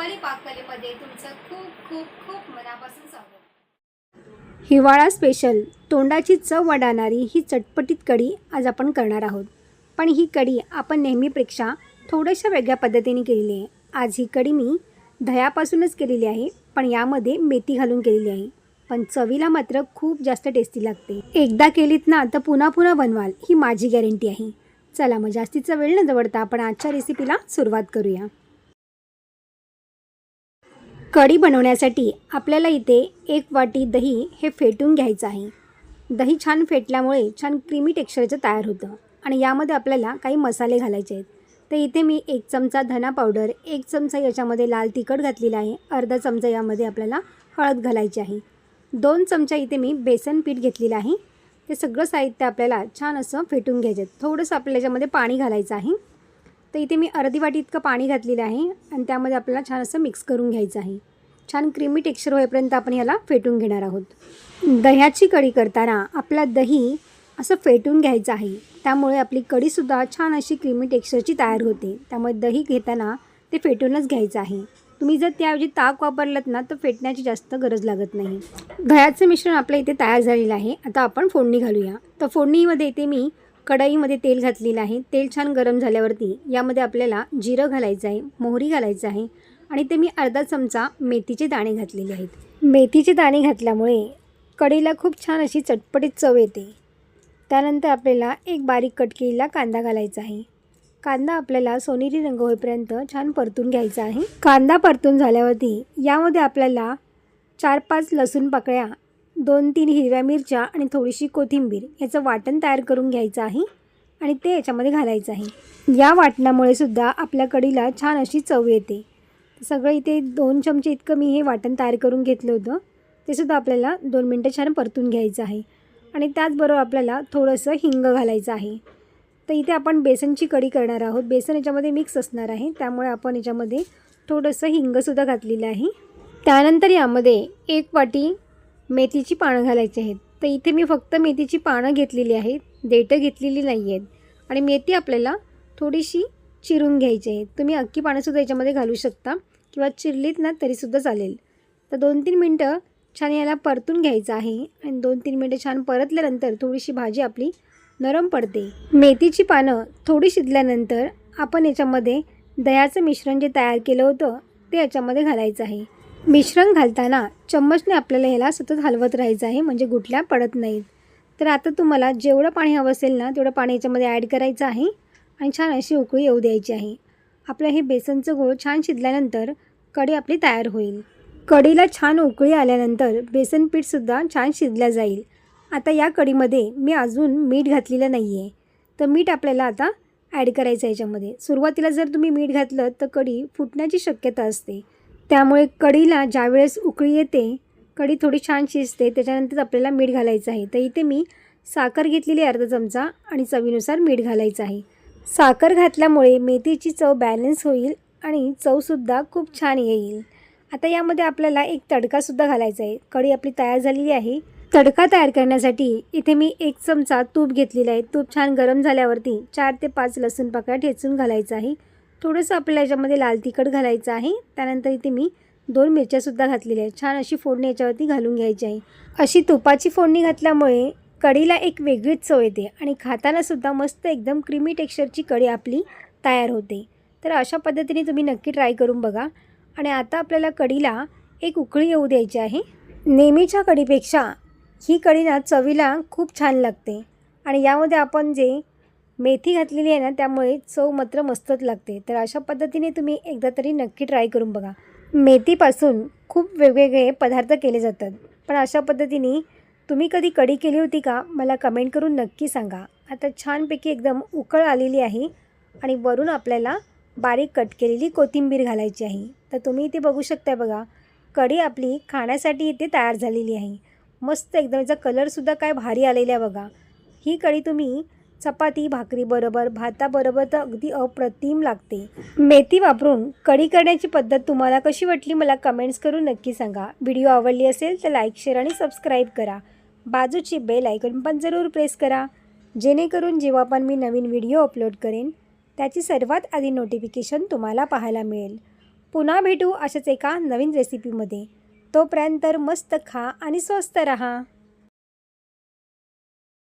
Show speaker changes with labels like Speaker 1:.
Speaker 1: रुपाली पाककलेमध्ये तुमचं खूप खूप खूप मनापासून स्वागत.
Speaker 2: हिवाळा स्पेशल तोंडाची चव वाढवणारी ही चटपटीत कढी आज आपण करणार आहोत. पण ही कढी आपण नेहमीपेक्षा थोड्याशा वेगळ्या पद्धतीने केलेली आहे. आज ही कढी मी दह्यापासूनच केलेली आहे पण यामध्ये मेथी घालून केलेली आहे. पण चवीला मात्र खूप जास्त टेस्टी लागते. एकदा केलीत ना तर पुन्हा पुन्हा बनवाल ही माझी गॅरंटी आहे. चला मग जास्तीचा वेळ न जवळता आपण आजच्या रेसिपीला सुरुवात करूया. कढी बनवण्यासाठी आपल्याला इथे एक वाटी दही हे फेटून घ्यायचं आहे. दही छान फेटल्यामुळे छान क्रीमी टेक्स्चरचं तयार होतं आणि यामध्ये आपल्याला काही मसाले घालायचे आहेत. तर इथे मी एक चमचा धना पावडर एक चमचा याच्यामध्ये लाल तिखट घातलेला आहे. अर्धा चमचा यामध्ये आपल्याला हळद घालायची आहे. दोन चमचा इथे मी बेसन पीठ घेतलेलं आहे. ते सगळं साहित्य आपल्याला छान असं फेटून घ्यायचं आहे. थोडंसं आपल्याला याच्यामध्ये पाणी घालायचं आहे. तर इथे मी अर्धी वाटी इतकं पाणी घातलेलं आहे आणि त्यामध्ये आपल्याला छान असं मिक्स करून घ्यायचं आहे. छान क्रीमी टेक्स्चर होईपर्यंत आपण ह्याला फेटून घेणार आहोत. दह्याची कढी करताना आपला दही असं फेटून घ्यायचं आहे. त्यामुळे आपली कढीसुद्धा छान अशी क्रीमी टेक्स्चरची तयार होते. त्यामुळे दही घेताना ते फेटूनच घ्यायचं आहे. तुम्ही जर त्याऐवजी ताक वापरलात ना तर फेटण्याची जास्त गरज लागत नाही. दह्याचं मिश्रण आपलं इथे तयार झालेलं आहे. आता आपण फोडणी घालूया. तर फोडणीमध्ये इथे मी कढईमध्ये तेल घातलेलं आहे तेल छान गरम झाल्यावरती यामध्ये आपल्याला जिरं घालायचं आहे मोहरी घालायचं आहे आणि ते मी अर्धा चमचा मेथीचे दाणे घातलेले आहेत. मेथीचे दाणे घातल्यामुळे कढीला खूप छान अशी चटपटीत चव येते. त्यानंतर आपल्याला एक बारीक कट केलेला कांदा घालायचा आहे. कांदा आपल्याला सोनेरी रंग होईपर्यंत छान परतून घ्यायचा आहे. कांदा परतून झाल्यावरती यामध्ये आपल्याला चार पाच लसूण पाकळ्या दोन तीन हिरव्या मिरच्या आणि थोडीशी कोथिंबीर याचं वाटण तयार करून घ्यायचं आहे आणि ते याच्यामध्ये घालायचं आहे. या वाटणामुळे सुद्धा आपल्या कढीला छान अशी चव येते. सगळं इथे दोन चमचे इतकं मी हे वाटण तयार करून घेतलं होतं. ते सुद्धा आपल्याला दोन मिनटं छान परतून घ्यायचं आहे. आणि त्याचबरोबर आपल्याला थोडंसं हिंग घालायचं आहे. तर इथे आपण बेसनची कढी करणार आहोत. बेसन याच्यामध्ये मिक्स असणार आहे. त्यामुळे आपण याच्यामध्ये थोडंसं हिंगसुद्धा घातलेलं आहे. त्यानंतर यामध्ये एक वाटी मेथीची पानं घालायची आहेत. तर इथे मी फक्त मेथीची पानं घेतलेली आहेत. देठं घेतलेली नाही आहेत आणि मेथी आपल्याला थोडीशी चिरून घ्यायची आहे. तुम्ही अख्खी पानंसुद्धा याच्यामध्ये घालू शकता. किंवा चिरलीत ना तरीसुद्धा चालेल. तर दोन तीन मिनटं छान याला परतून घ्यायचं आहे. आणि दोन तीन मिनटं छान परतल्यानंतर थोडीशी भाजी आपली नरम पडते. मेथीची पानं थोडी शिजल्यानंतर आपण याच्यामध्ये दह्याचं मिश्रण जे तयार केलं होतं ते याच्यामध्ये घालायचं आहे. मिश्रण घालताना चम्मचने आपल्याला ह्याला सतत हलवत राहायचं आहे म्हणजे गुठल्या पडत नाहीत. तर आता तुम्हाला जेवढं पाणी हवं असेल ना तेवढं पाणी याच्यामध्ये ॲड करायचं आहे आणि छान अशी उकळी येऊ द्यायची आहे. आपलं हे बेसनचं गोळ छान शिजल्यानंतर कढी आपली तयार होईल. कढीला छान उकळी आल्यानंतर बेसन पीठसुद्धा छान शिजल्या जाईल. आता या कढीमध्ये मी अजून मीठ घातलेलं नाही आहे तर मीठ आपल्याला आता ॲड करायचं आहे याच्यामध्ये. सुरुवातीला जर तुम्ही मीठ घातलं तर कढी फुटण्याची शक्यता असते. त्यामुळे कढीला ज्यावेळेस उकळी येते कढी थोडी छान शिजते त्याच्यानंतर आपल्याला मीठ घालायचं आहे. तर इथे मी साखर घेतलेली अर्धा चमचा आणि चवीनुसार मीठ घालायचं आहे. साखर घातल्यामुळे मेथीची चव बॅलन्स होईल आणि चवसुद्धा खूप छान येईल. आता यामध्ये आपल्याला एक तडकासुद्धा घालायचा आहे. कढी आपली तयार झालेली आहे. तडका तयार करण्यासाठी इथे मी एक चमचा तूप घेतलेलं आहे. तूप छान गरम झाल्यावरती चार ते पाच लसूण पाकळ्या ठेचून घालायचं आहे. थोडंसं आपल्याला याच्यामध्ये लाल तिखट घालायचं आहे. त्यानंतर इथे मी दोन मिरच्यासुद्धा घातलेल्या आहेत. छान अशी फोडणी याच्यावरती घालून घ्यायची आहे. अशी तुपाची फोडणी घातल्यामुळे कढीला एक वेगळीच चव येते आणि खातानासुद्धा मस्त एकदम क्रीमी टेक्स्चरची कढी आपली तयार होते. तर अशा पद्धतीने तुम्ही नक्की ट्राय करून बघा. आणि आता आपल्याला कढीला एक उकळी येऊ द्यायची आहे. नेहमीच्या कढीपेक्षा ही कढी ना चवीला खूप छान लागते. आणि यामध्ये आपण जे मेथी घातलेली आहे ना त्यामुळे चव मात्र मस्तच लागते. तर अशा पद्धतीने तुम्ही एकदा तरी नक्की ट्राय करून बघा. मेथीपासून खूप वेगवेगळे पदार्थ केले जातात. पण अशा पद्धतीने तुम्ही कधी कढी केली होती का मला कमेंट करून नक्की सांगा. आता छानपैकी एकदम उकळ आलेली आहे आणि वरून आपल्याला बारीक कट केलेली कोथिंबीर घालायची आहे. तर तुम्ही इथे बघू शकता बघा कढी आपली खाण्यासाठी इथे तयार झालेली आहे. मस्त एकदम याचा कलरसुद्धा काय भारी आलेला आहे बघा. ही कढी तुम्ही चपाती भाकरीबरोबर भाताबरोबर तर अगदी अप्रतिम लागते. मेथी वापरून कढी करण्याची पद्धत तुम्हाला कशी वाटली मला कमेंट्स करून नक्की सांगा. व्हिडिओ आवडली असेल तर लाईक शेअर आणि सबस्क्राईब करा. बाजूची बेल आयकॉन पण जरूर प्रेस करा. जेणेकरून जेव्हा पण मी नवीन व्हिडिओ अपलोड करेन त्याची सर्वात आधी नोटिफिकेशन तुम्हाला पाहायला मिळेल. पुन्हा भेटू अशाच एका नवीन रेसिपीमध्ये तोपर्यंत मस्त खा आणि स्वस्त रहा.